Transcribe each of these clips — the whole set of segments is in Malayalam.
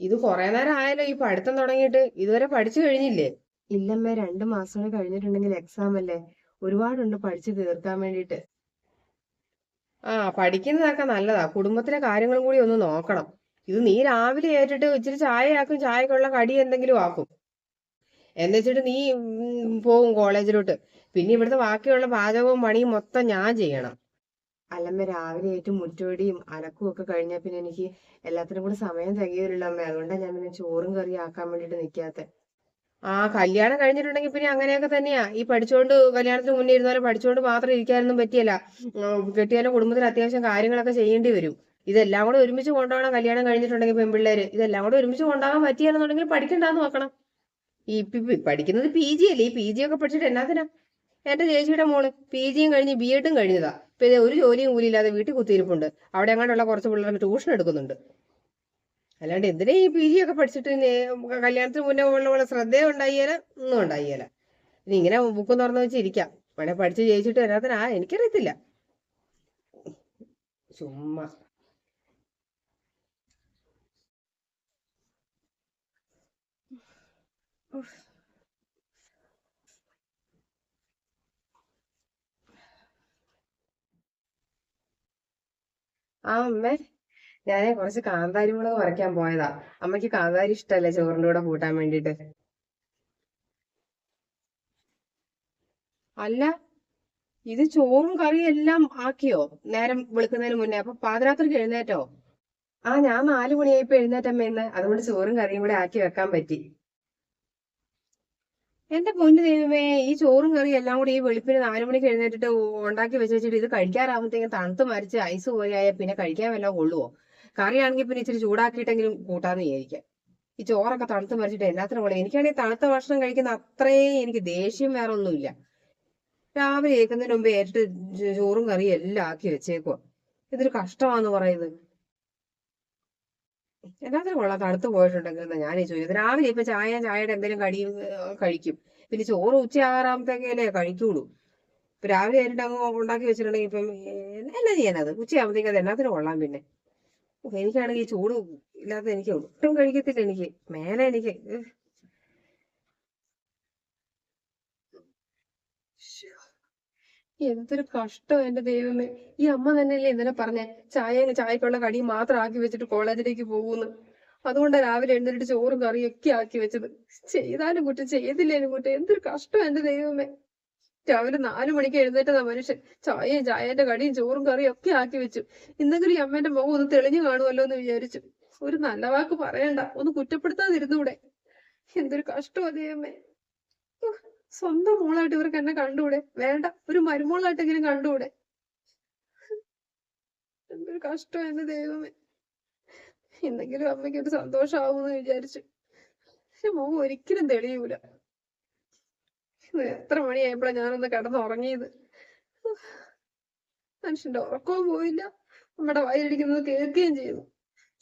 ഇത് കൊറേ നേരം ആയല്ലോ ഈ പഠിത്തം തുടങ്ങിയിട്ട്. ഇതുവരെ പഠിച്ചു കഴിഞ്ഞില്ലേ? ഇല്ലമ്മേ രണ്ടു മാസം കഴിഞ്ഞിട്ടുണ്ടെങ്കിൽ എക്സാം അല്ലേ? ഒരുപാടുണ്ട് പഠിച്ചു തീർക്കാൻ വേണ്ടിട്ട് ആ പഠിക്കുന്നതൊക്കെ നല്ലതാ. കുടുംബത്തിലെ കാര്യങ്ങളും കൂടി ഒന്ന് നോക്കണം. ഇത് നീ രാവിലെ ഏറ്റിട്ട് ഇച്ചിരി ചായയാക്കും ചായക്കുള്ള കടി എന്തെങ്കിലും ആക്കും. എന്നുവെച്ചിട്ട് നീ പോകും കോളേജിലോട്ട്. പിന്നെ ഇവിടുത്തെ ബാക്കിയുള്ള പാചകവും പണിയും മൊത്തം ഞാൻ ചെയ്യണം. അല്ലമ്മ രാവിലെ ആയിട്ട് മുറ്റോടിയും അലക്കും ഒക്കെ കഴിഞ്ഞാൽ പിന്നെ എനിക്ക് എല്ലാത്തിനും കൂടെ സമയം തികയില്ല അമ്മ. അതുകൊണ്ടാണ് ഞാൻ പിന്നെ ചോറും കറിയും ആക്കാൻ വേണ്ടിയിട്ട് നിൽക്കാത്ത ആ കല്യാണം കഴിഞ്ഞിട്ടുണ്ടെങ്കിൽ പിന്നെ അങ്ങനെയൊക്കെ തന്നെയാ. ഈ പഠിച്ചുകൊണ്ട് കല്യാണത്തിന് മുന്നേ ഇരുന്ന പോലെ പഠിച്ചുകൊണ്ട് മാത്രം ഇരിക്കാനൊന്നും പറ്റിയല്ല. കെട്ടിയാലും കുടുംബത്തിൽ അത്യാവശ്യം കാര്യങ്ങളൊക്കെ ചെയ്യേണ്ടി വരും. ഇതെല്ലാം കൂടെ ഒരുമിച്ച് കൊണ്ടുപോകണം കല്യാണം കഴിഞ്ഞിട്ടുണ്ടെങ്കിൽ പെൺപിള്ളേര്. ഇതെല്ലാം കൂടെ ഒരുമിച്ച് കൊണ്ടുപോകാൻ പറ്റിയാണെന്നുണ്ടെങ്കിൽ പഠിക്കണ്ടാന്ന് നോക്കണം. ഈ പഠിക്കുന്നത് പി ജി അല്ലേ? ഈ പി ജി ഒക്കെ പഠിച്ചിട്ട് എന്നാത്തിനാ എന്റെ ചേച്ചിയുടെ മോൾ പി ജിയും കഴിഞ്ഞ് ബി എഡും കഴിഞ്ഞതാ. ഇത് ഒരു ജോലിയും കൂലിയില്ലാതെ വീട്ടിൽ കുത്തിയിരിപ്പുണ്ട്. അവിടെ അങ്ങോട്ടുള്ള കുറച്ച് പിള്ളേർ ട്യൂഷൻ എടുക്കുന്നുണ്ട്. അല്ലാണ്ട് എന്തിനാ ഈ പി ജി ഒക്കെ പഠിച്ചിട്ട് കല്യാണത്തിന് മുന്നേ ഉള്ള ശ്രദ്ധ ഉണ്ടായില്ല ഒന്നും ഉണ്ടായില്ല ഇനി ഇങ്ങനെ ബുക്ക് തുറന്നു വെച്ചിരിക്കാം വേണേ പഠിച്ച് ജയിച്ചിട്ട് എന്നാത്തിനാ എനിക്കറിയത്തില്ല. ചുമ്മാ. ആ അമ്മേ. ഞാനേ കുറച്ച് കാന്താരി മുളക് പറിക്കാൻ പോയതാ. അമ്മയ്ക്ക് കാന്താരി ഇഷ്ടല്ലേ ചോറിന്റെ കൂടെ കൂട്ടാൻ വേണ്ടിട്ട് അല്ല ഇത് ചോറും കറിയും എല്ലാം ആക്കിയോ? നേരം വെളുക്കുന്നതിന് മുന്നേ. അപ്പൊ പാതിരാത്രിക്ക് എഴുന്നേറ്റോ? ആ ഞാൻ നാലു മണിയായപ്പോ എഴുന്നേറ്റമ്മ ഇന്ന്. അതുകൊണ്ട് ചോറും കറിയും കൂടെ ആക്കി വെക്കാൻ പറ്റി. എന്റെ പൊന്നു ദൈവമേ ഈ ചോറും കറിയും എല്ലാം കൂടി ഈ വെളുപ്പിന് നാലു മണിക്ക് എഴുന്നേറ്റിട്ട് ഉണ്ടാക്കി വെച്ച് വെച്ചിട്ട് ഇത് കഴിക്കാറാകുമ്പോഴത്തേക്കും തണുത്ത് മരിച്ച് ഐസ് പോലെയായ പിന്നെ കഴിക്കാൻ വല്ലതും കൊള്ളുവോ? കറിയാണെങ്കിൽ പിന്നെ ഇച്ചിരി ചൂടാക്കിയിട്ടെങ്കിലും കൂട്ടാന്ന് വിചാരിക്കാം. ഈ ചോറൊക്കെ തണുത്ത് മരിച്ചിട്ട് എല്ലാത്തിനും കൊള്ളു. എനിക്കാണെങ്കിൽ തണുത്ത ഭക്ഷണം കഴിക്കുന്ന അത്രയും എനിക്ക് ദേഷ്യം വേറെ ഒന്നുമില്ല. രാവിലെ ഏൽക്കുന്നതിന് മുമ്പ് ഏറ്റിട്ട് ചോറും കറിയും എല്ലാം ആക്കി വെച്ചേക്കുവാ. ഇതൊരു കഷ്ടമാന്ന് പറയുന്നത്. എല്ലാത്തിനും കൊള്ളാം. തണുത്ത് പോയിട്ടുണ്ടെങ്കിൽ എന്നാ ഞാൻ ചോദിക്കുന്നത് രാവിലെ ഇപ്പൊ ചായ ചായയുടെ എന്തെങ്കിലും കടിയും കഴിക്കും. പിന്നെ ചോറ് ഉച്ചയാറാകുമ്പോഴത്തേക്കല്ലേ കഴിക്കുള്ളൂ. ഇപ്പൊ രാവിലെ ആയിട്ട് അങ്ങ് ഉണ്ടാക്കി വെച്ചിട്ടുണ്ടെങ്കിൽ ഇപ്പം എല്ലാം ചെയ്യാനത്? ഉച്ചയാകുമ്പോഴത്തേക്ക് അത് എല്ലാത്തിനും കൊള്ളാം പിന്നെ. എനിക്കാണെങ്കിൽ ചൂട് ഇല്ലാത്ത എനിക്ക് ഒട്ടും കഴിക്കത്തില്ല എനിക്ക്. മേലെ എനിക്ക് ഏഹ്. ശ്ശോ. എന്തൊരു കഷ്ടം എന്റെ ദൈവമേ. ഈ അമ്മ തന്നെയല്ലേ ഇന്നലെ പറഞ്ഞേ ചായ ചായക്കുള്ള കടി മാത്രം ആക്കി വെച്ചിട്ട് കോളേജിലേക്ക് പോകുന്നു അതുകൊണ്ടാ രാവിലെ എഴുന്നേറ്റ് ചോറും കറിയും ഒക്കെ ആക്കി വെച്ചത്. ചെയ്താലും കുറ്റം ചെയ്തില്ലേലും കുറ്റം എന്തൊരു കഷ്ടം എന്റെ ദൈവമേ. രാവിലെ നാലു മണിക്ക് എഴുന്നേറ്റതാ മനുഷ്യൻ. ചായയും ചായന്റെ കടിയും ചോറും കറിയും ഒക്കെ ആക്കി വെച്ചു. ഇന്നെങ്കിലും ഈ അമ്മേന്റെ മുഖം ഒന്ന് തെളിഞ്ഞു കാണുമല്ലോ എന്ന് വിചാരിച്ചു. ഒരു നല്ല വാക്ക് പറയണ്ട. ഒന്ന് കുറ്റപ്പെടുത്താതിരുന്നൂടെ. എന്തൊരു കഷ്ടമാ ദൈവമേ. സ്വന്തം മോളായിട്ട് ഇവർക്ക് എന്നെ കണ്ടുകൂടെ? വേണ്ട ഒരു മരുമോളായിട്ട് മരുമോളായിട്ടെങ്കിലും കണ്ടുകൂടെ? എന്തൊരു കഷ്ടം എന്റെ ദൈവമേ. എന്തെങ്കിലും അമ്മയ്ക്ക് ഒരു സന്തോഷമാവുമെന്ന് വിചാരിച്ചു. പക്ഷെ മോൻ ഒരിക്കലും തെളിയൂല. എത്ര മണിയായപ്പോഴാണ് ഞാനൊന്ന് കിടന്നുറങ്ങിയത്? മനുഷ്യന്റെ ഉറക്കവും പോയില്ല. നമ്മുടെ വയറിടിക്കുന്നത് കേൾക്കുകയും ചെയ്തു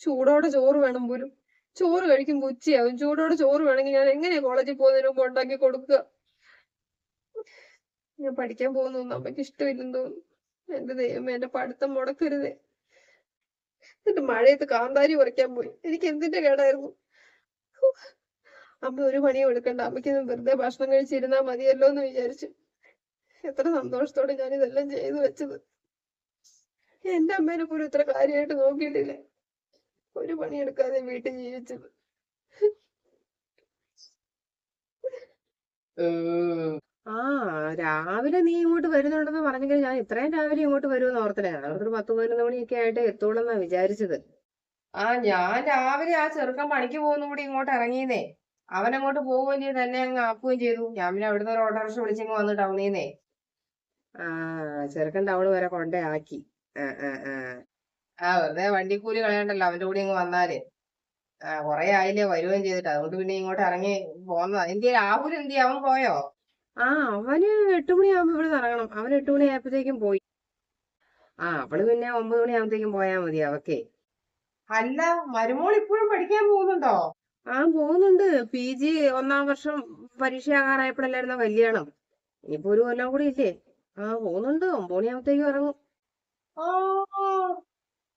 ചൂടോടെ ചോറ് വേണം പോലും. ചോറ് കഴിക്കുമ്പോൾ ഉച്ചയാവും. ചൂടോടെ ചോറ് വേണമെങ്കിൽ ഞാൻ എങ്ങനെയാ കോളേജിൽ പോകുന്നതിന് മുമ്പ് ഉണ്ടാക്കി കൊടുക്കുക? ഞാൻ പഠിക്കാൻ പോകുന്നൊന്നും അമ്മയ്ക്ക് ഇഷ്ടമില്ലെന്ന് തോന്നുന്നു. എന്റെ ദൈവമേ എന്റെ പഠിത്തം മുടക്കരുതേ. എന്നിട്ട് മഴയത്ത് കാന്താരി പറിക്കാൻ പോയി. എനിക്ക് എന്തിന്റെ കേടായിരുന്നു. അമ്മ ഒരു പണിയും എടുക്കണ്ട. അമ്മയ്ക്ക് വെറുതെ ഭക്ഷണം കഴിച്ചിരുന്നാ മതിയല്ലോ എന്ന് വിചാരിച്ചു. എത്ര സന്തോഷത്തോടെ ഞാൻ ഇതെല്ലാം ചെയ്തു വെച്ചത്. എന്റെ അമ്മേനെ പോലും ഇത്ര കാര്യമായിട്ട് നോക്കിയിട്ടില്ല. ഒരു പണിയെടുക്കാതെ വീട്ടിൽ ജീവിച്ചത്. ആ രാവിലെ നീ ഇങ്ങോട്ട് വരുന്നുണ്ടെന്ന് പറഞ്ഞെങ്കിൽ ഞാൻ ഇത്രയും രാവിലെ ഇങ്ങോട്ട് വരുമെന്ന് ഓർത്തില്ല? ഞാൻ ഒരു പത്ത് പതിനൊന്ന് മണിയൊക്കെ ആയിട്ട് എത്തുള്ളൂ എന്നാ വിചാരിച്ചത്. ആ ഞാൻ രാവിലെ ആ ചെറുക്കൻ പണിക്ക് പോകുന്ന കൂടി ഇങ്ങോട്ട് ഇറങ്ങിയതേ അവൻ അങ്ങോട്ട് പോവുകയും ചെയ്തു തന്നെ അങ്ങ് ആക്കുകയും ചെയ്തു. ഞാൻ പിന്നെ അവിടുന്ന് ഒരു ഓട്ടോറിക്ഷ വിളിച്ചിങ്ങ് വന്ന് ടൗണിന്നേ. ആ ചെറുക്കൻ ടൗൺ വരെ കൊണ്ടേ ആക്കി ആ ആ ആ. ആ വെറുതെ കളയണ്ടല്ലോ അവന്റെ കൂടി ഇങ്ങ് വന്നാൽ. ആ കൊറേ ആയില്ലേ വരുകയും ചെയ്തിട്ട്. അതുകൊണ്ട് പിന്നെ ഇങ്ങോട്ട് ഇറങ്ങി പോന്നതാ. എന്തിയാ രാഹുൽ എന്തിയാ? അവൻ പോയോ? ആ അവന് എട്ട് മണിയാകുമ്പോ ഇവിടെ ഇറങ്ങണം അവൻ എട്ട് മണി ആയപ്പോഴത്തേക്കും പോയി. ആ അവൾ പിന്നെ ഒമ്പത് മണിയാകുമ്പോഴത്തേക്കും പോയാ മതി അവക്കേ. അല്ല മരുമോൾ ഇപ്പോഴും പഠിക്കാൻ പോകുന്നുണ്ടോ? ആ പോകുന്നുണ്ട്. പി ജി ഒന്നാം വർഷം പരീക്ഷ പരീക്ഷയാകാറായപ്പോഴല്ലായിരുന്നോ കല്യാണം. ഇനിയിപ്പോ ഒരു കൊല്ലം കൂടി ഇല്ലേ? ആ പോകുന്നുണ്ട്. ഒമ്പത് മണിയാകുമ്പോഴത്തേക്കും ഇറങ്ങും. ഓ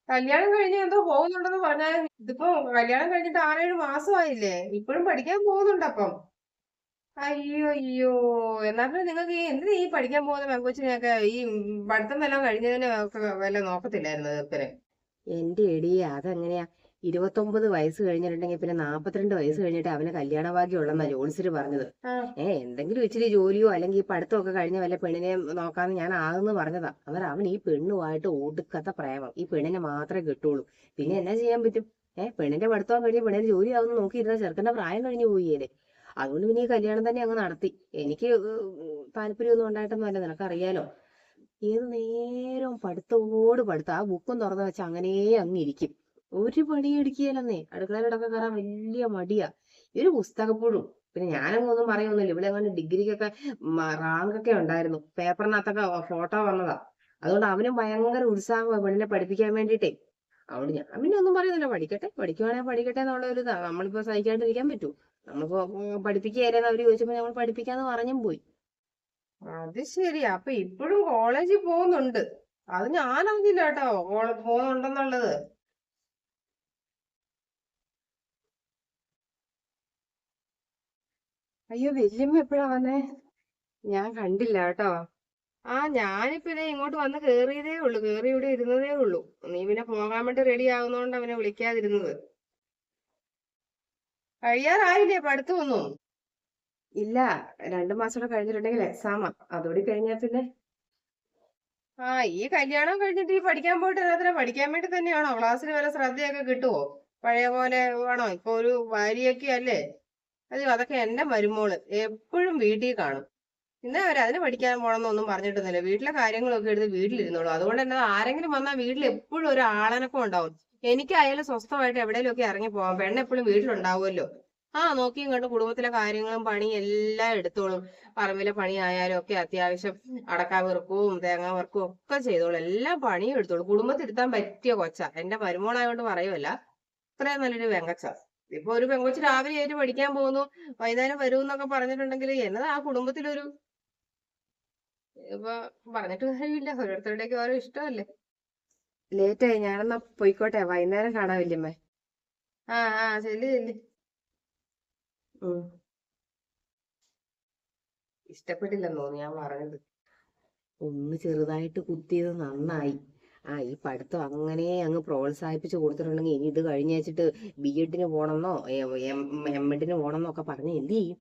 കല്യാണം കഴിഞ്ഞ് എന്തോ പോകുന്നുണ്ടെന്ന് പറഞ്ഞാൽ ഇതിപ്പോ കല്യാണം കഴിഞ്ഞിട്ട് ആറേഴ് മാസമായില്ലേ? ഇപ്പോഴും പഠിക്കാൻ പോകുന്നുണ്ട് അപ്പം അയ്യോ അയ്യോ. എന്നാ പിന്നെ നിങ്ങൾക്ക് ഈ എന്തിനാ ഈ പഠിക്കാൻ പോകുന്ന പെങ്കൊച്ചിനെയൊക്കെ ഈ പഠിത്തം വല്ലതും കഴിഞ്ഞതിന് വല്ല നോക്കത്തില്ലായിരുന്നു ഇപ്പനെ എന്റെ എടി അതെങ്ങനെയാ? ഇരുപത്തൊമ്പത് വയസ്സ് കഴിഞ്ഞിട്ടുണ്ടെങ്കിൽ പിന്നെ നാപ്പത്തിരണ്ട് വയസ്സ് കഴിഞ്ഞിട്ട് അവന് കല്യാണ ഭാഗ്യം ഉള്ളെന്നാ ജോത്സ്യര് പറഞ്ഞത്. ഏഹ് ഏ എന്തെങ്കിലും ഇച്ചിരി ജോലിയോ അല്ലെങ്കിൽ പഠിത്തമൊക്കെ കഴിഞ്ഞ വല്ല പെണ്ണിനെ നോക്കാന്ന് ഞാൻ ആകുന്നു പറഞ്ഞതാ. അന്നേരം അവൻ ഈ പെണ്ണുമായിട്ട് ഒടുക്കത്ത പ്രേമം. ഈ പെണ്ണിനെ മാത്രമേ കിട്ടുള്ളൂ. പിന്നെ എന്നാ ചെയ്യാൻ പറ്റും? ഏഹ് പെണ്ണിന്റെ പഠിത്തം കഴിഞ്ഞ് പെണ്ണിന് ജോലി ആവുന്ന നോക്കിയിരുന്ന ചെറുക്കന്റെ പ്രായം കഴിഞ്ഞു പോയേനെ അതുകൊണ്ട് പിന്നെ ഈ കല്യാണം തന്നെ അങ്ങ് നടത്തി. എനിക്ക് താല്പര്യമൊന്നും ഉണ്ടായിട്ടൊന്നും അല്ല. നിനക്കറിയാലോ? ഏത് നേരവും പഠിത്തത്തോട് പഠിത്തം. ആ ബുക്കും തുറന്നു വെച്ചാൽ അങ്ങനെ അങ്ങ് ഇരിക്കും. ഒരു പണിയും എടുക്കുകയല്ലെന്നേ. അടുക്കളയിലൊക്കെ കയറാൻ വലിയ മടിയാ. ഈ ഒരു പുസ്തകപ്പോഴും. പിന്നെ ഞാനങ്ങ് ഒന്നും പറയൊന്നുമില്ല. ഇവിടെ അങ്ങനെ ഡിഗ്രിക്കൊക്കെ റാങ്കൊക്കെ ഉണ്ടായിരുന്നു. പേപ്പറിനകത്തൊക്കെ ഫോട്ടോ വന്നതാ. അതുകൊണ്ട് അവനും ഭയങ്കര ഉത്സാഹമാണ് പെണ്ണിനെ പഠിപ്പിക്കാൻ വേണ്ടിയിട്ടേ. അതുകൊണ്ട് ഞാൻ പിന്നെ ഒന്നും പറയുന്നില്ല. പഠിക്കട്ടെ പഠിക്കുവാണെങ്കിൽ പഠിക്കട്ടെ എന്നുള്ള ഒരു ഇതാ. നമ്മളിപ്പോ സഹിക്കാണ്ടിരിക്കാൻ പറ്റൂ. നമ്മളിപ്പോ പഠിപ്പിക്കുകയായിരുന്നു. അവർ ചോദിച്ചപ്പോ നമ്മൾ പഠിപ്പിക്കാന്ന് പറഞ്ഞും പോയി. അത് ശരി അപ്പൊ ഇപ്പോഴും കോളേജിൽ പോകുന്നുണ്ട്. അത് ഞാൻ അറിഞ്ഞില്ല കേട്ടോ പോകുന്നുണ്ടെന്നുള്ളത്. അയ്യോ വല്യമ്മ എപ്പോഴാ വന്നേ? ഞാൻ കണ്ടില്ല കേട്ടോ. ആ ഞാനിപ്പോ ഇതേ ഇങ്ങോട്ട് വന്ന് കേറിയതേ ഉള്ളൂ. കേറി ഇവിടെ ഇരുന്നതേ ഉള്ളൂ. നീ പിന്നെ പോകാൻ വേണ്ടി റെഡി ആകുന്നോണ്ട് അവനെ വിളിക്കാതിരുന്നത്. കഴിയാറായില്ലേ? പഠിത്തമൊന്നും ഇല്ല. രണ്ടു മാസം കൂടെ കഴിഞ്ഞിട്ടുണ്ടെങ്കിൽ എക്സാമാ അതോടെ കഴിഞ്ഞാ പിന്നെ. ആ ഈ കല്യാണം കഴിഞ്ഞിട്ട് ഈ പഠിക്കാൻ പോയിട്ട് എല്ലാത്തിനും പഠിക്കാൻ വേണ്ടി തന്നെയാണോ? ക്ലാസ്സിൽ വല്ല ശ്രദ്ധയൊക്കെ കിട്ടുവോ? പഴയ പോലെ വേണോ ഇപ്പൊ ഒരു ഭാര്യയൊക്കെ അല്ലേ? അയ്യോ അതൊക്കെ എന്റെ മരുമോൾ എപ്പോഴും വീട്ടിൽ കാണും. ഇന്നേ അവർ അതിന് പഠിക്കാൻ പോണമെന്നൊന്നും പറഞ്ഞിട്ടൊന്നുമില്ല. വീട്ടിലെ കാര്യങ്ങളൊക്കെ എടുത്ത് വീട്ടിലിരുന്നോളൂ. അതുകൊണ്ട് തന്നെ ആരെങ്കിലും വന്നാൽ വീട്ടിൽ എപ്പോഴും ഒരു ആളനക്കം ഉണ്ടാവും. എനിക്കായാലും സ്വസ്ഥമായിട്ട് എവിടെയെങ്കിലും ഒക്കെ ഇറങ്ങി പോവാം പെണ്ണ് എപ്പോഴും വീട്ടിലുണ്ടാവുമല്ലോ. ആ നോക്കിയും കണ്ട് കുടുംബത്തിലെ കാര്യങ്ങളും പണി എല്ലാം എടുത്തോളും. പറമ്പിലെ പണി ആയാലും ഒക്കെ അത്യാവശ്യം അടക്കാ വെറുക്കും തേങ്ങ വെറുക്കും ഒക്കെ ചെയ്തോളും. എല്ലാം പണിയും എടുത്തോളും. കുടുംബത്തിരുത്താൻ പറ്റിയ കൊച്ച. എന്റെ മരുമോളായോണ്ട് പറയുമല്ല ഇത്രയും നല്ലൊരു വെങ്കച്ച ഇപ്പൊ ഒരു പെങ്കൊച്ച് രാവിലെ ആയിട്ട് പഠിക്കാൻ പോകുന്നു. വൈകുന്നേരം വരും എന്നൊക്കെ പറഞ്ഞിട്ടുണ്ടെങ്കിൽ എന്നതാ ആ കുടുംബത്തിലൊരു ഇപ്പൊ പറഞ്ഞിട്ട് കാര്യമില്ല. ഓരോരുത്തരുടെയൊക്കെ ഓരോ ഇഷ്ടമല്ലേ? ലേറ്റായി ഞാനെന്നാ പോയിക്കോട്ടെ. വൈകുന്നേരം കാണാവില്ലേ വല്യമ്മേ. ആ ആ ശരി ശരി ഇഷ്ടപ്പെട്ടില്ലെന്ന് തോന്നുന്നു ഞാൻ പറഞ്ഞത്. ഒന്ന് ചെറുതായിട്ട് കുത്തിയത് നന്നായി. ആ ഈ പഠിത്തം അങ്ങനെ അങ്ങ് പ്രോത്സാഹിപ്പിച്ച് കൊടുത്തിട്ടുണ്ടെങ്കിൽ ഇനി ഇത് കഴിഞ്ഞ് വെച്ചിട്ട് ബി എഡിന് പോണെന്നോ എം എഡിന് പോണെന്നോ ഒക്കെ പറഞ്ഞ് എന്ത് ചെയ്യും?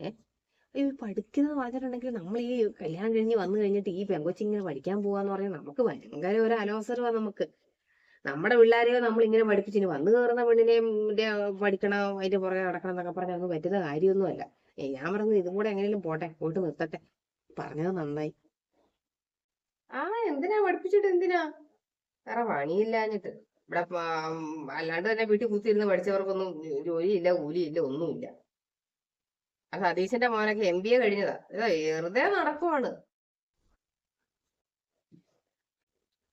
ഏ? ഈ പഠിക്കുന്നത് പറഞ്ഞിട്ടുണ്ടെങ്കിൽ നമ്മൾ ഈ കല്യാണം കഴിഞ്ഞ് വന്നു കഴിഞ്ഞിട്ട് ഈ പെങ്കൊച്ചിങ്ങനെ പഠിക്കാൻ പോവാന്ന് പറഞ്ഞാൽ നമുക്ക് ഭയങ്കര ഒരു അലോസരവാ നമുക്ക്. നമ്മുടെ പിള്ളേരെയോ നമ്മൾ ഇങ്ങനെ പഠിപ്പിച്ച് ഇനി വന്നു കയറുന്ന പെണ്ണിനെയും പഠിക്കണം അതിന്റെ പുറകെ നടക്കണം എന്നൊക്കെ പറഞ്ഞാൽ ഒന്നും പറ്റുന്ന കാര്യമൊന്നുമല്ല. ഞാൻ പറഞ്ഞത് ഇതും കൂടെ എങ്ങനെയും പോട്ടെ പോയിട്ട് നിർത്തട്ടെ. പറഞ്ഞത് നന്നായി. ആ എന്തിനാ പഠിപ്പിച്ചിട്ട് എന്തിനാ? വേറെ പണിയില്ലാഞ്ഞിട്ട്. ഇവിടെ അല്ലാണ്ട് തന്നെ വീട്ടിൽ കുത്തിയിരുന്ന് പഠിച്ചവർക്കൊന്നും ജോലിയില്ല കൂലിയില്ല ഒന്നുമില്ല. സതീശന്റെ മോനൊക്കെ എം ബി എ കഴിഞ്ഞതാ. ഇതാ വെറുതെ നടക്കുവാണ്.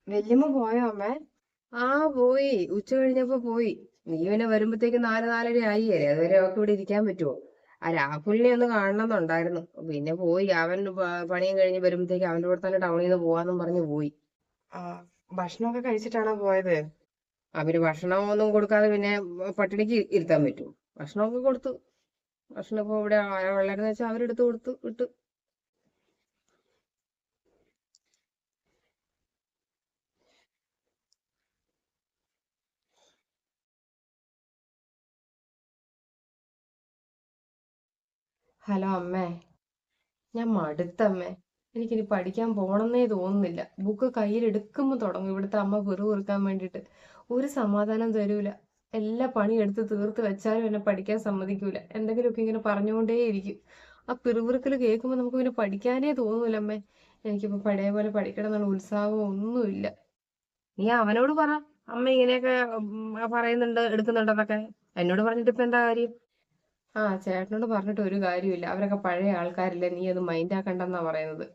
വല്യമ്മ പോയോ അമ്മ? ആ പോയി. ഉച്ച കഴിഞ്ഞപ്പോ പോയി. നീ പിന്നെ വരുമ്പത്തേക്ക് നാല് നാലര ആയില്ലേ? അതുവരെ അവർക്ക് ഇവിടെ ഇരിക്കാൻ പറ്റുമോ ആ രാഹുലിനെ ഒന്ന് കാണണമെന്നുണ്ടായിരുന്നു. പിന്നെ പോയി. അവൻ പണിയും കഴിഞ്ഞ് വരുമ്പത്തേക്ക് അവന്റെ കൂടെ തന്നെ ടൗണിൽ നിന്ന് പോവാന്നും പറഞ്ഞ് പോയി. ഭക്ഷണമൊക്കെ കഴിച്ചിട്ടാണോ പോയത്? അവർ ഭക്ഷണം ഒന്നും കൊടുക്കാതെ പിന്നെ പട്ടിണിക്ക് ഇരുത്താൻ പറ്റുമോ ഭക്ഷണമൊക്കെ കൊടുത്തു. ഭക്ഷണം ഇപ്പൊ ഇവിടെ ഉള്ളതെന്ന് വെച്ചാൽ അവരെടുത്ത് കൊടുത്തു വിട്ടു. ഹലോ അമ്മേ. ഞാൻ മടുത്തമ്മേ. എനിക്കിനി പഠിക്കാൻ പോണെന്നേ തോന്നുന്നില്ല. ബുക്ക് കയ്യിലെടുക്കുമ്പോൾ തുടങ്ങും. ഇവിടുത്തെ അമ്മ പിറുപിറുക്കാൻ വേണ്ടിയിട്ട്. ഒരു സമാധാനം തരൂല. എല്ലാ പണി എടുത്ത് തീർത്ത് വെച്ചാലും എന്നെ പഠിക്കാൻ സമ്മതിക്കൂല. എന്തെങ്കിലുമൊക്കെ ഇങ്ങനെ പറഞ്ഞുകൊണ്ടേയിരിക്കും. ആ പിറുപിറുക്കൽ കേൾക്കുമ്പോൾ നമുക്ക് പിന്നെ പഠിക്കാനേ തോന്നൂല അമ്മേ. എനിക്കിപ്പോ പഴയ പോലെ പഠിക്കണം എന്നുള്ള ഉത്സാഹവും ഒന്നുമില്ല. നീ അവനോട് പറ. അമ്മ ഇങ്ങനെയൊക്കെ പറയുന്നുണ്ട് എടുക്കുന്നുണ്ടെന്നൊക്കെ. എന്നോട് പറഞ്ഞിട്ട് ഇപ്പൊ എന്താ കാര്യം? ആ ചേട്ടനോട് പറഞ്ഞിട്ട് ഒരു കാര്യമില്ല അവരൊക്കെ പഴയ ആൾക്കാരില്ലേ. നീ അത് മൈൻഡ് ആക്കണ്ടെന്നാ പറയുന്നത്.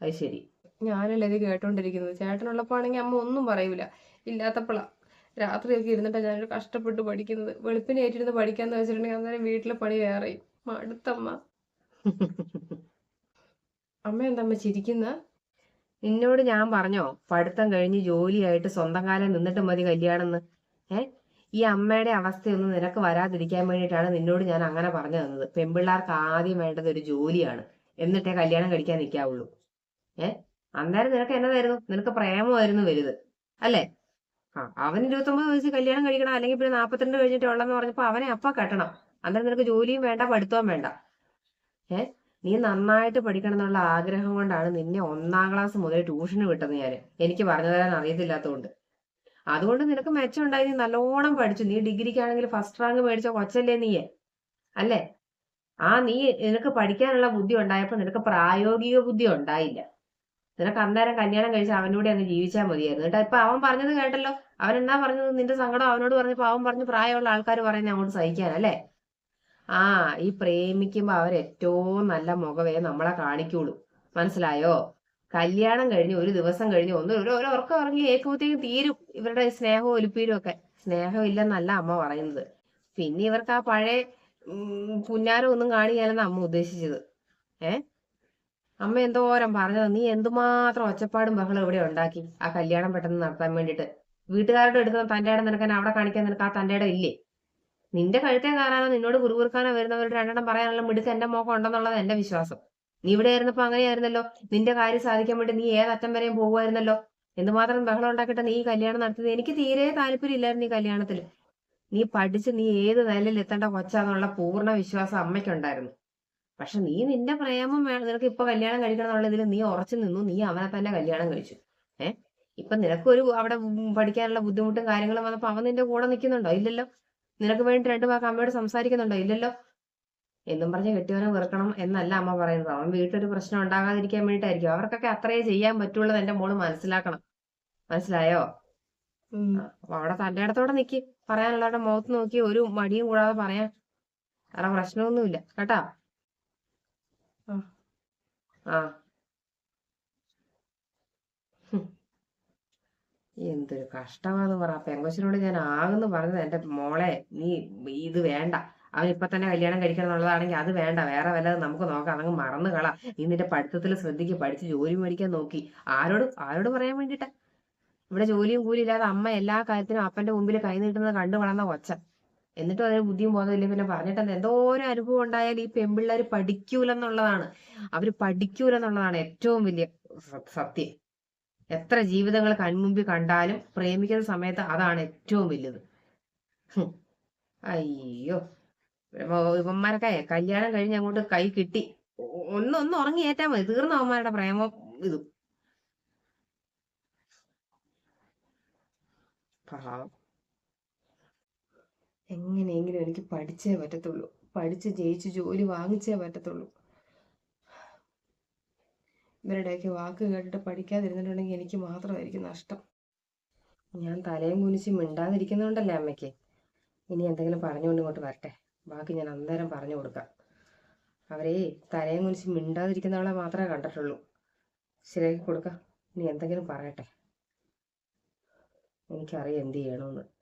അത് ശരി. ഞാനല്ലേ ഇത് കേട്ടോണ്ടിരിക്കുന്നത്? ചേട്ടനുള്ളപ്പോ ആണെങ്കിൽ അമ്മ ഒന്നും പറയൂല. ഇല്ലാത്തപ്പോഴാ രാത്രിയൊക്കെ ഇരുന്നിട്ട് ഞാൻ കഷ്ടപ്പെട്ട് പഠിക്കുന്നത്. വെളുപ്പിനെ ഏറ്റിരുന്ന് പഠിക്കാന്ന് വെച്ചിട്ടുണ്ടെങ്കിൽ അന്നേരം വീട്ടിലെ പണി വേറെയും മടുത്തമ്മ. അമ്മ എന്താ ചിരിക്കുന്ന? നിന്നോട് ഞാൻ പറഞ്ഞോ പഠിത്തം കഴിഞ്ഞ് ജോലിയായിട്ട് സ്വന്തം കാലം നിന്നിട്ട് മതി കല്യാണം എന്ന് ഏ? ഈ അമ്മയുടെ അവസ്ഥയൊന്നും നിനക്ക് വരാതിരിക്കാൻ വേണ്ടിയിട്ടാണ് നിന്നോട് ഞാൻ അങ്ങനെ പറഞ്ഞു തന്നത്. പെൺപിള്ളേർക്ക് ആദ്യം വേണ്ടത് ഒരു ജോലിയാണ്. എന്നിട്ടേ കല്യാണം കഴിക്കാൻ നിൽക്കാവുള്ളൂ ഏ? അന്നേരം നിനക്ക് എന്നതായിരുന്നു? നിനക്ക് പ്രേമമായിരുന്നു വലുത്. അല്ലേ? അവൻ ഇരുപത്തൊമ്പത് വയസ്സ് കല്യാണം കഴിക്കണം അല്ലെങ്കിൽ പിന്നെ നാൽപ്പത്തിരണ്ട് കഴിഞ്ഞിട്ട് ഉള്ളെന്ന് പറഞ്ഞപ്പോ അവനെ അപ്പ കെട്ടണം. അന്നേരം നിനക്ക് ജോലിയും വേണ്ട പഠിത്തവും വേണ്ട. ഏ നീ നന്നായിട്ട് പഠിക്കണം എന്നുള്ള ആഗ്രഹം കൊണ്ടാണ് നിന്നെ ഒന്നാം ക്ലാസ് മുതൽ ട്യൂഷന് വിട്ടത് ഞാൻ. എനിക്ക് പറഞ്ഞു തരാൻ അറിയത്തില്ലാത്തതുകൊണ്ട്. അതുകൊണ്ട് നിനക്ക് മെച്ചം ഉണ്ടായി നീ നല്ലോണം പഠിച്ചു. നീ ഡിഗ്രിക്കാണെങ്കിൽ ഫസ്റ്റ് റാങ്ക് മേടിച്ച കൊച്ചല്ലേ നീയെ അല്ലേ? ആ നീ നിനക്ക് പഠിക്കാനുള്ള ബുദ്ധി ഉണ്ടായപ്പോ നിനക്ക് പ്രായോഗിക ബുദ്ധി ഉണ്ടായില്ല. നിനക്ക് അന്നേരം കല്യാണം കഴിച്ച് അവനൂടെ അങ്ങ് ജീവിച്ചാൽ മതിയായിരുന്നു. കേട്ടോ ഇപ്പൊ അവൻ പറഞ്ഞത് കേട്ടല്ലോ. അവൻ എന്നാ പറഞ്ഞത്? നിന്റെ സങ്കടം അവനോട് പറഞ്ഞ് പാവം പറഞ്ഞ് പ്രായമുള്ള ആൾക്കാർ പറയുന്നത് അങ്ങോട്ട് സഹിക്കാനല്ലേ ആ ഈ പ്രേമിക്കുമ്പോ അവർ ഏറ്റവും നല്ല മുഖവേ നമ്മളെ കാണിക്കുള്ളൂ. മനസ്സിലായോ? കല്യാണം കഴിഞ്ഞ് ഒരു ദിവസം കഴിഞ്ഞ് ഒന്ന് ഒരു ഉറക്കം ഇറങ്ങി ഏക്കുമ്പോഴത്തേക്കും തീരും ഇവരുടെ സ്നേഹവും ഒലിപ്പീരും ഒക്കെ. സ്നേഹം ഇല്ലെന്നല്ല അമ്മ പറയുന്നത്. പിന്നെ ഇവർക്ക് ആ പഴയ പുന്നാരം ഒന്നും കാണിക്കാനെന്ന് അമ്മ ഉദ്ദേശിച്ചത്. ഏ? അമ്മ എന്തോരം പറഞ്ഞത്? നീ എന്തുമാത്രം ഒച്ചപ്പാടും ബഹളം ഇവിടെ ഉണ്ടാക്കി ആ കല്യാണം പെട്ടെന്ന് നടത്താൻ വേണ്ടിയിട്ട്? വീട്ടുകാരുടെ അടുത്ത് തന്റെ ഇടം നിനക്കാൻ അവിടെ കാണിക്കാൻ നിനക്ക് ആ തന്റെ ഇടം ഇല്ലേ? നിന്റെ കഴുത്തേ കയറാനോ നിന്നോട് കുറുകുറുക്കാനോ വരുന്നവരുടെ രണ്ടെണ്ണം പറയാനുള്ള മിടുക്ക് എന്റെ മോക്കം ഉണ്ടെന്നുള്ളത് എന്റെ വിശ്വാസം. നീ ഇവിടെ ആയിരുന്നപ്പോ അങ്ങനെയായിരുന്നല്ലോ. നിന്റെ കാര്യം സാധിക്കാൻ വേണ്ടി നീ ഏതറ്റം വരെയും പോകുമായിരുന്നല്ലോ. എന്തുമാത്രം ബഹളം ഉണ്ടാക്കിയിട്ട് നീ കല്യാണം നടത്തിയത് എനിക്ക് തീരെ താല്പര്യമില്ലായിരുന്നു ഈ കല്യാണത്തിൽ നീ പഠിച്ച് നീ ഏത് നിലയിൽ എത്തേണ്ട കൊച്ചാന്നുള്ള പൂർണ വിശ്വാസം അമ്മയ്ക്കുണ്ടായിരുന്നു. പക്ഷെ നീ നിന്റെ പ്രേമം നിനക്ക് ഇപ്പൊ കല്യാണം കഴിക്കണം എന്നുള്ളതിൽ നീ ഉറച്ചു നിന്നു. നീ അവനെ തന്നെ കല്യാണം കഴിച്ചു. ഏ? ഇപ്പൊ നിനക്കൊരു അവിടെ പഠിക്കാനുള്ള ബുദ്ധിമുട്ടും കാര്യങ്ങളും വന്നപ്പോ അവൻ നിന്റെ കൂടെ നിൽക്കുന്നുണ്ടോ? ഇല്ലല്ലോ. നിനക്ക് വേണ്ടി രണ്ടു വാക്ക് അമ്മയോട് സംസാരിക്കുന്നുണ്ടോ? ഇല്ലല്ലോ. എന്നും പറഞ്ഞ് കെട്ടിയവനെ വെറുക്കണം എന്നല്ല അമ്മ പറയുന്നത്. അവൻ വീട്ടിലൊരു പ്രശ്നം ഉണ്ടാകാതിരിക്കാൻ വേണ്ടിയിട്ടായിരിക്കും. അവർക്കൊക്കെ അത്രയേ ചെയ്യാൻ പറ്റുള്ളൂ എന്റെ മോൾ മനസ്സിലാക്കണം. മനസ്സിലായോ? അപ്പൊ അവിടെ തന്റെ ഇടത്തോടെ നിക്ക്. പറയാനുള്ളവരുടെ മുഖത്ത് നോക്കി ഒരു മടിയും കൂടാതെ പറയാൻ വേറെ പ്രശ്നമൊന്നുമില്ല. കേട്ടാ? ആ. എന്തൊരു കഷ്ടമാന്ന് പറ. പെങ്കൊച്ചിനോട് ഞാൻ ആകുന്നു പറഞ്ഞത്. എന്റെ മോളെ നീ ഇത് വേണ്ട. അവൻ ഇപ്പൊ തന്നെ കല്യാണം കഴിക്കണം എന്നുള്ളതാണെങ്കിൽ അത് വേണ്ട. വേറെ വല്ലതും നമുക്ക് നോക്കാം. അതങ്ങ് മറന്നു കള. നീ നിന്റെ പഠിത്തത്തിൽ ശ്രദ്ധിക്ക്. പഠിച്ച് ജോലി മേടിക്കാൻ നോക്കി. ആരോട് ആരോട് പറയാൻ വേണ്ടിട്ടാ? ഇവിടെ ജോലിയും കൂലി ഇല്ലാതെ അമ്മ എല്ലാ കാര്യത്തിനും അപ്പന്റെ മുമ്പിൽ കൈ നീട്ടുന്നത് കണ്ടു വളർന്ന കൊച്ച എന്നിട്ടും അതിന് ബുദ്ധിയും ബോധമില്ല പിന്നെ പറഞ്ഞിട്ടെന്ന് എന്തോ? ഒരു അനുഭവം ഉണ്ടായാലും ഈ പെൺപിള്ളേർ പഠിക്കൂലെന്നുള്ളതാണ്. അവർ പഠിക്കൂലെന്നുള്ളതാണ് ഏറ്റവും വലിയ സത്യം. എത്ര ജീവിതങ്ങൾ കൺമുമ്പിൽ കണ്ടാലും പ്രേമിക്കുന്ന സമയത്ത് അതാണ് ഏറ്റവും വലുത്. അയ്യോ. ഇവ- ഇവന്മാരൊക്കെ കല്യാണം കഴിഞ്ഞ് അങ്ങോട്ട് കൈ കിട്ടി. ഒന്ന് ഒന്ന് ഉറങ്ങി ഏറ്റാ മതി. തീർന്ന അവന്മാരുടെ പ്രേമം ഇതും. എങ്ങനെയെങ്കിലും എനിക്ക് പഠിച്ചേ പറ്റത്തുള്ളൂ. പഠിച്ച് ജയിച്ച് ജോലി വാങ്ങിച്ചേ പറ്റത്തുള്ളൂ. ഇവരുടെയൊക്കെ വാക്ക് കേട്ടിട്ട് പഠിക്കാതിരുന്നിട്ടുണ്ടെങ്കിൽ എനിക്ക് മാത്രമായിരിക്കും നഷ്ടം. ഞാൻ തലയും കുനിച്ച് മിണ്ടാതിരിക്കുന്നതുകൊണ്ടല്ലേ അമ്മയ്ക്ക്? ഇനി എന്തെങ്കിലും പറഞ്ഞുകൊണ്ട് ഇങ്ങോട്ട് വരട്ടെ. ബാക്കി ഞാൻ അന്നേരം പറഞ്ഞു കൊടുക്കാം. അവരെ തലയും കുനിച്ച് മിണ്ടാതിരിക്കുന്നവളെ മാത്രമേ കണ്ടിട്ടുള്ളൂ. ശരിയാക്കി കൊടുക്കാം. ഇനി എന്തെങ്കിലും പറയട്ടെ. എനിക്കറിയാം എന്ത് ചെയ്യണമെന്ന്.